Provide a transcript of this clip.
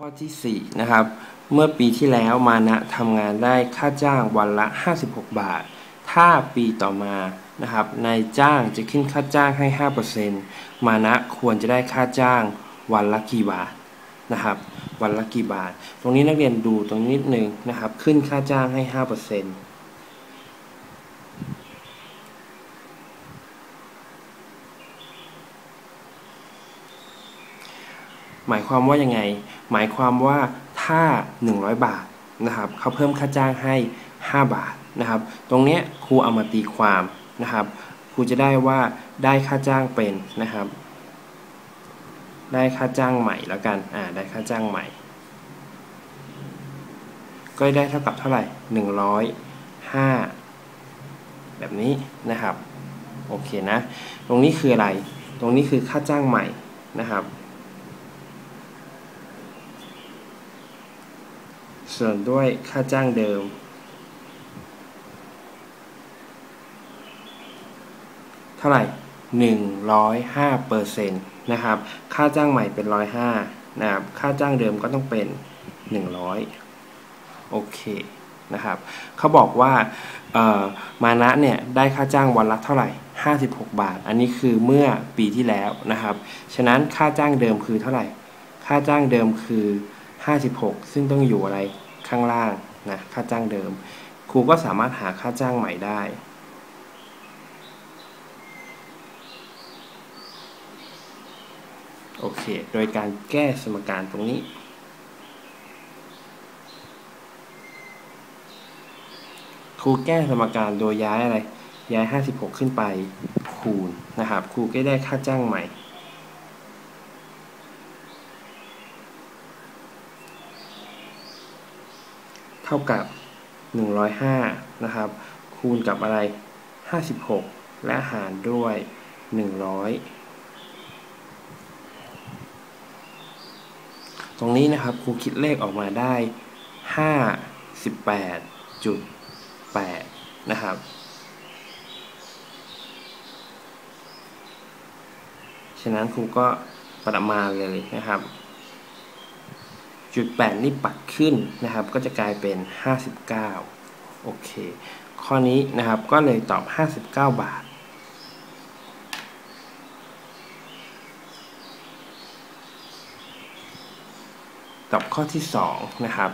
ข้อที่ 4 นะครับ เมื่อปีที่แล้วมานะทำงานได้ค่าจ้างวันละ 56 บาท ถ้าปีต่อมานะครับนายจ้างจะขึ้นค่าจ้างให้ 5%มานะควรจะได้ค่าจ้างวันละกี่บาทนะครับวันละกี่บาท ตรงนี้นักเรียนดูตรงนี้นิดนึงนะครับ ขึ้นค่าจ้างให้ 5% หมายความว่ายังไง หมายความว่าถ้า 100 บาทนะครับเขาเพิ่มค่าจ้างให้ 5 บาทนะครับ ตรงเนี้ยครูเอามาตีความนะครับครูจะได้ว่าได้ค่าจ้างเป็นนะครับ ได้ค่าจ้างใหม่แล้วกันอ่าได้ค่าจ้างใหม่ ก็ได้เท่ากับเท่าไหร่ 105 แบบนี้นะครับโอเคนะ ตรงนี้คืออะไร ตรงนี้คือค่าจ้างใหม่นะครับ ส่วนด้วยค่าจ้างเดิม เท่าไหร่ 105เปอร์เซ็นต์นะครับ ค่าจ้างใหม่เป็น 105นะครับ ค่าจ้างเดิมก็ต้องเป็น 100 โอเคนะครับ เขาบอกว่ามานะเนี่ยได้ค่าจ้างวันละเท่าไหร่ 56 บาท อันนี้คือเมื่อปีที่แล้วนะครับ ฉะนั้นค่าจ้างเดิมคือเท่าไหร่ ค่าจ้างเดิมคือ 56 ซึ่งต้องอยู่อะไร ข้างล่างนะค่าจ้างเดิม ครูก็สามารถหาค่าจ้างใหม่ได้โอเค โดยการแก้สมการตรงนี้ ครูแก้สมการโดยย้ายอะไร ย้าย 56 ขึ้นไปคูณนะครับ ครูก็ได้ค่าจ้างใหม่ เท่ากับ 105 นะครับ คูณกับอะไร 56 และหารด้วย 100 ตรงนี้นะครับครูคิดเลขออกมาได้ 58.8 นะครับฉะนั้นครูก็ประมาณเลยนะครับ จุดแปดนี่ปัดขึ้นนะครับ ก็จะกลายเป็น 59 โอเค ข้อนี้นะครับก็เลยตอบ 59 บาท ตอบข้อที่ 2 นะครับ